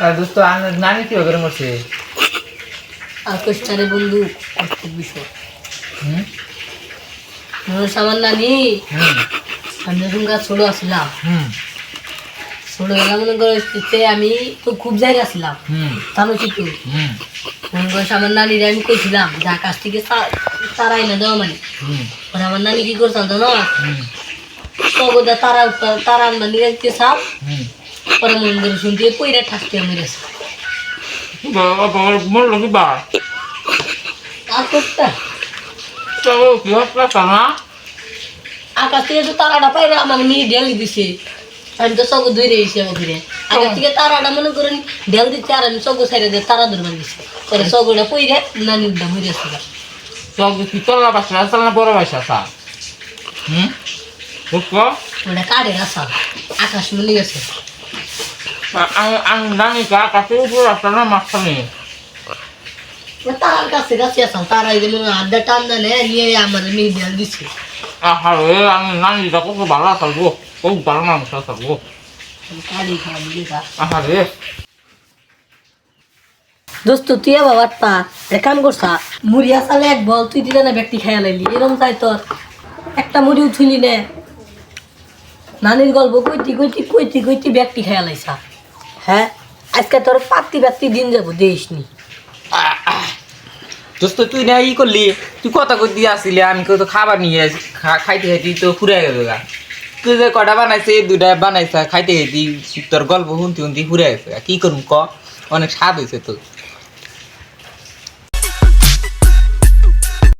দোস্ত নানি কি করে মরছে আর কষ্টারে বন্ধু কষ্টের বিষয়। হুম? আমার নানি হুম। আমি যখন গাছ ছোট আসলাম। হুম। ছোটবেলা মনে করে আমি তো খুব জায়গা ছিলাম হুম। জানো কি তো হুম। মনে করে আমার নানির আমি কইছিলাম যে আকাশ থেকে তারা এনে দেওয়া মানে। হুম। পরে আমার নানি কি করতাম জানো? তারা তারা আনবার নিয়ে সাপ হুম। পরে মন করে শুনতে পইরা ঠাসতে আমি এসে আমাকে আকাশ থেকে তারাটা মনে করেন ঢেল দিচ্ছে তারা ধরবার দিছে পরে চোখটা পইরে নানির দাম হয়ে গেছে তো কি তোলা বাসা আসল না বড় বাসা সা হুম? বুঝছ ওটা কাঠের আকাশ মিলে গেছে আমি আমি নানি কা কাছে উপর না মাঝখানে তারার কাছে কাছে আসাম তারা যেমন আড্ডা টান দেনে নিয়ে আমার ঢেল দিছে। আহারে আমি নানিটা কত ভালো থাকব খুব ভালো মানুষ থাকব আহারে দোস্ত তুই এক কাম করছা মুড়ি আসালে এক বল তুই দিলে না ব্যক্তি খেয়া লাইলি। এরম চাই তোর। একটা মুড়ি উঠলি নে। নানির গল্প কইতি কইতি কইতি কইতি ব্যক্তি খেয়া লাইছা। হ্যাঁ? আজকে তোর পাতি পাতি দিন যাব দেশ নি দোস্ত, তুই না ই করলি, তুই কথা কই দিয়ে আসলি, আমি তো খাবার নিয়ে খাইতে খাইতে তো ফুরে গেল গা। তুই যে কটা বানাইছে দুটা বানাইছে, খাইতে খাইতে তোর গল্প শুনতে শুনতে ফুরে গেছে। কি করুম ক? অনেক স্বাদ হয়েছে তো